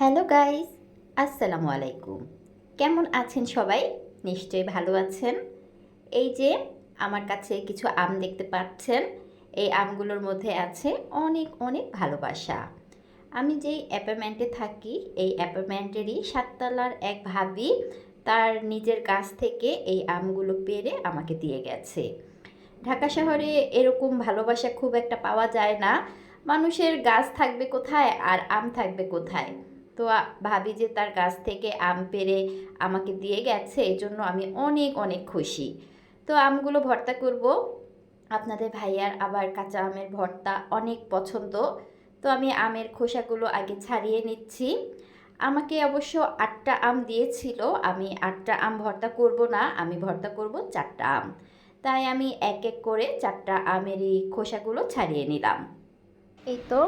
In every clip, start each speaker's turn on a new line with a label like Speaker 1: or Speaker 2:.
Speaker 1: Hello guys, আসসালামু আলাইকুম। কেমন আছেন সবাই? নিশ্চয়ই ভালো আছেন। এই যে আমার কাছে কিছু আম দেখতে পাচ্ছেন, এই আমগুলোর মধ্যে আছে অনেক অনেক ভালোবাসা। আমি যেই অ্যাপার্টমেন্টে থাকি, এই অ্যাপার্টমেন্টেরই সাততলার এক ভাবি তার নিজের গাছ থেকে এই আমগুলো পেরে আমাকে দিয়ে গেছে। ঢাকা শহরে এরকম ভালোবাসা খুব একটা পাওয়া যায় না। মানুষের গাছ থাকবে কোথায় আর আম থাকবে কোথায়? তো ভাবি যে তার গাছ থেকে আম পেরে আমাকে দিয়ে গেছে এই জন্য আমি অনেক অনেক খুশি। তো আমগুলো ভর্তা করব। আপনাদের ভাইয়ার আবার কাঁচা আমের ভর্তা অনেক পছন্দ। তো আমি আমের খোসাগুলো আগে ছাড়িয়ে নিচ্ছি। আমাকে অবশ্য আটটা আম দিয়েছিল, আমি আটটা আম ভর্তা করব না, আমি ভর্তা করব চারটা আম। তাই আমি এক এক করে চারটা আমেরই খোসাগুলো ছাড়িয়ে নিলাম। এই তো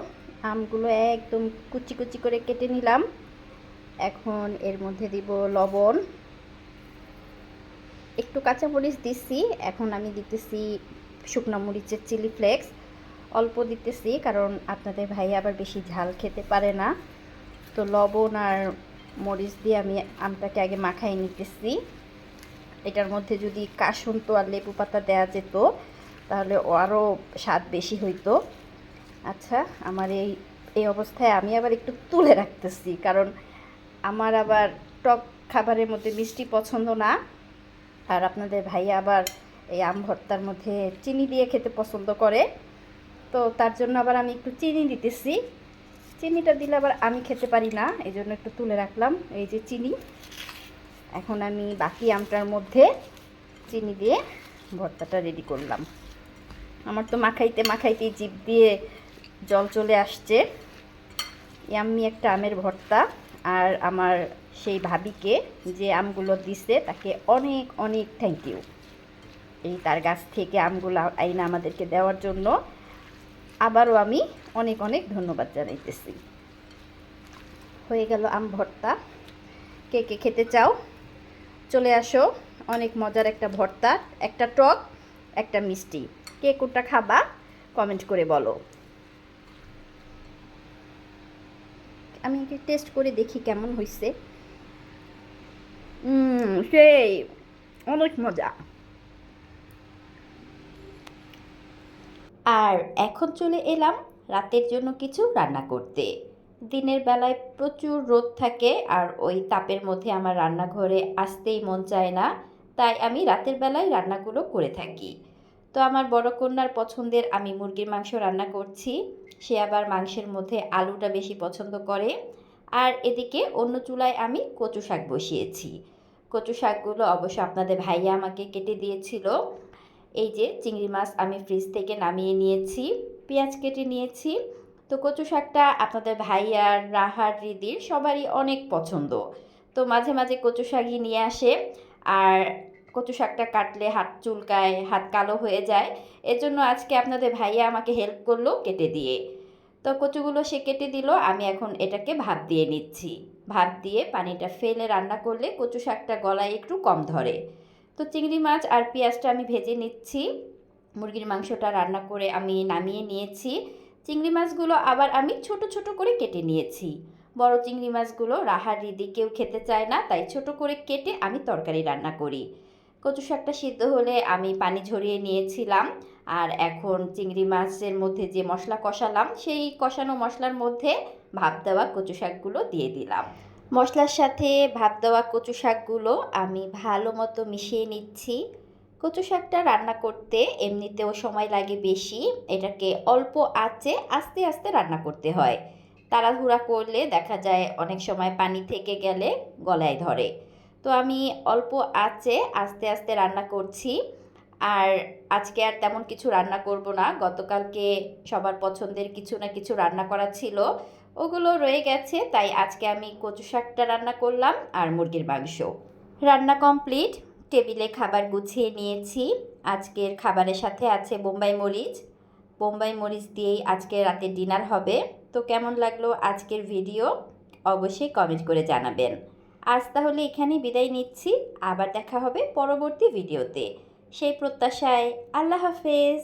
Speaker 1: আমগুলো একদম কুচি কুচি করে কেটে নিলাম। এখন এর মধ্যে দিব লবণ। একটু কাঁচামরিচ দিচ্ছি। এখন আমি দিতেছি শুকনো মরিচের চিলি ফ্লেক্স। অল্প দিতেছি কারণ আপনাদের ভাই আবার বেশি ঝাল খেতে পারে না। তো লবণ আর মরিচ দিয়ে আমি আমটাকে আগে মাখাই নিতেছি। এটার মধ্যে যদি কাসুন্ত আর লেবু পাতা দেওয়া যেত, তাহলে আরও স্বাদ বেশি হইতো। আচ্ছা আমার এই এই অবস্থায় আমি আবার একটু তুলে রাখতেছি, কারণ আমার আবার টক খাবারের মধ্যে মিষ্টি পছন্দ না। আর আপনাদের ভাই আবার এই আম ভর্তার মধ্যে চিনি দিয়ে খেতে পছন্দ করে। তো তার জন্য আবার আমি একটু চিনি দিতেছি। চিনিটা দিলে আবার আমি খেতে পারি না, এই জন্য একটু তুলে রাখলাম, এই যে চিনি। এখন আমি বাকি আমটার মধ্যে চিনি দিয়ে ভর্তাটা রেডি করলাম। আমার তো মাখাইতে মাখাইতে জিভ দিয়ে জল চলে আসছে। ইয়াম্মি একটা আমের ভর্তা আর আমার সেই ভাবিকে যে আমগুলো দিছে তাকে অনেক অনেক থ্যাংক ইউ এই তার গাছ থেকে আমগুলো আইনা আমাদেরকে দেওয়ার জন্য আবারও আমি অনেক অনেক ধন্যবাদ জানাইতেছি। হয়ে গেল আম ভর্তা। কে কে খেতে চাও? চলে আসো। অনেক মজার একটা ভর্তা, একটা টক, একটা মিষ্টি। কে কোনটা খাবা? কমেন্ট করে বলো। আমি একটু টেস্ট করে দেখি কেমন হয়েছে সেই, অনেক মজা। আর এখন চলে এলাম রাতের জন্য কিছু রান্না করতে। দিনের বেলায় প্রচুর রোদ থাকে আর ওই তাপের মধ্যে আমার রান্নাঘরে আসতেই মন চায় না, তাই আমি রাতের বেলায় রান্নাগুলো করে থাকি। তো আমার বড় কন্যার পছন্দের আমি মুরগির মাংস রান্না করছি। সে আবার মাংসের মধ্যে আলুটা বেশি পছন্দ করে। আর এদিকে অন্য চুলায় আমি কচু শাক বসিয়েছি। কচু শাকগুলো অবশ্য আপনাদের ভাইয়া আমাকে কেটে দিয়েছিল। এই যে চিংড়ি মাছ আমি ফ্রিজ থেকে নামিয়ে নিয়েছি, পেঁয়াজ কেটে নিয়েছি। তো কচু শাকটা আপনাদের ভাইয়ার রাহার রিদির সবারই অনেক পছন্দ। তো মাঝে মাঝে কচু শাকই নিয়ে আসে। আর কচু শাকটা কাটলে হাত চুলকায়, হাত কালো হয়ে যায়। এজন্য আজকে আপনাদের ভাইয়া আমাকে হেল্প করল কেটে দিয়ে। তো কচুগুলো সে কেটে দিল, আমি এখন এটাকে ভাপ দিয়ে নিচ্ছি। ভাপ দিয়ে পানিটা ফেলে রান্না করলে কচু শাকটা গলায় একটু কম ধরে। তো চিংড়ি মাছ আর পেঁয়াজটা আমি ভেজে নিচ্ছি। মুরগির মাংসটা রান্না করে আমি নামিয়ে নিয়েছি। চিংড়ি মাছগুলো আবার আমি ছোট ছোট করে কেটে নিয়েছি। বড় চিংড়ি মাছগুলো রাহার রিদি কেউ খেতে চায় না, তাই ছোট করে কেটে আমি তরকারি রান্না করি। কচু শাকটা সিদ্ধ হলে আমি পানি ঝরিয়ে নিয়েছিলাম। আর এখন চিংড়ি মাছের মধ্যে যে মশলা কষালাম, সেই কষানো মশলার মধ্যে ভাপ দেওয়া কচু শাকগুলো দিয়ে দিলাম। মশলার সাথে ভাপ দেওয়া কচু শাকগুলো আমি ভালো মতো মিশিয়ে নিচ্ছি। কচু শাকটা রান্না করতে এমনিতেও সময় লাগে বেশি। এটাকে অল্প আঁচে আস্তে আস্তে রান্না করতে হয়। তাড়াহুড়া করলে দেখা যায় অনেক সময় পানি থেকে গেলে গলায় ধরে। তো আমি অল্প আঁচে আস্তে আস্তে রান্না করছি। আর আজকে আর তেমন কিছু রান্না করব না। গতকালকে সবার পছন্দের কিছু না কিছু রান্না করা ছিল। ওগুলো রয়ে গেছে, তাই আজকে আমি কচু শাকটা রান্না করলাম আর মুরগির মাংস। রান্না কমপ্লিট, টেবিলে খাবার গুছিয়ে নিয়েছি। আজকের খাবারের সাথে আছে বোম্বাই মরিচ। বোম্বাই মরিচ দিয়েই আজকে রাতে ডিনার হবে। তো কেমন লাগল আজকের ভিডিও? অবশ্যই কমেন্ট করে জানাবেন। আজ তাহলে এখানে বিদায় নিচ্ছি আবার দেখা হবে পরবর্তী ভিডিওতে। সেই প্রত্যাশায় আল্লাহ হাফেজ।